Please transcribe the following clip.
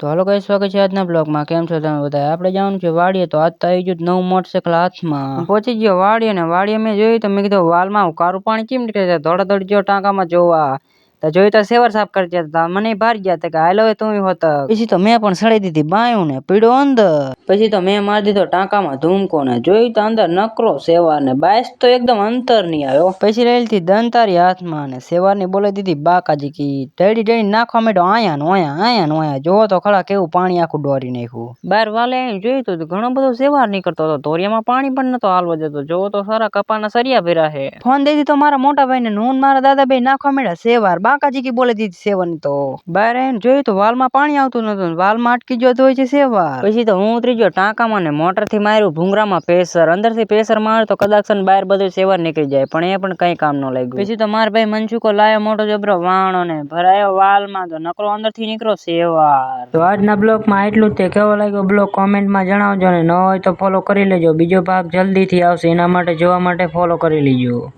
તો હાલો કઈ સ્વાગત છે આજના બ્લોગમાં કેમ છો તમે બધા આપણે જવાનું છે વાડીએ. તો આજ તો આવી ગયું નવું મોટરસાયકલ હાથમાં. પહોંચી ગયો વાડીએ ને વાડીએ મેં જોયું તો મેં કીધું વાલમાં કારું પાણી કેમ નીકળે છે? દોડા દોડી ગયો ટાંકામાં જોવા. તો જોયું તો સેવર સાફ કરી હતા. મને ભાર ગયા હતા કે હાલો તું હોત પછી તો મેં પણ સડી દીધી બાયું ને પીડો અંદર. પછી તો મેં મારી દીધો ટાંકામાં ધૂમકો ને જોયું તો અંદર નકરો સેવાર ને બાયસ તો એકદમ અંતર નહીં આવ્યો. પછી રહેલી હતી દંતારી હાથમાં ને સેવારની બોલાવી દીધી બાકાજી કી. ટેડી ટેડી નાખવા માંડ્યો આયા નો આયા આયા નો આયા. જોવો તો ખરા કેવું પાણી આખું ડોરી નાખ્યું. બાર વાલે જોયું તો ઘણો બધો સેવાર નીકળતો હતો. ધોરિયામાં પાણી પણ નતો હાલવા જતો જોવો તો સારા કપાના સરિયા ભર્યા છે ફોન દઈ તો મારા મોટા ભાઈને. નૂન મારા દાદા ભાઈ નાખવા માંડ્યા સેવાર. બાકાજી કી બોલે દીધી સેવાની તો. બાર એને જોયું તો વાલમાં પાણી આવતું નતું વાલમાં અટકી ગયો હોય છે સેવાર. પછી તો હું ઉતરી ગયો ટાંકામાં ને મોટરથી માર્યું ભૂંગરામાં પ્રેશર. અંદરથી પ્રેશર માર તો કદાચ બહાર બધું સેવાર નીકળી જાય પણ એ પણ કંઈ કામ ન લાગ્યું. પછી તો માર ભાઈ મનસુકો લાયો મોટો જબરો વાણો ને ભરાયો વાલમાં તો નકરો અંદરથી નીકળો સેવાર. તો આજના બ્લોગમાં એટલું જ તે. કેવો લાગ્યો બ્લોગ કોમેન્ટમાં જણાવજો ને ન હોય તો ફોલો કરી લેજો. બીજો ભાગ જલ્દીથી આવશે. એના માટે જોવા માટે ફોલો કરી લેજો.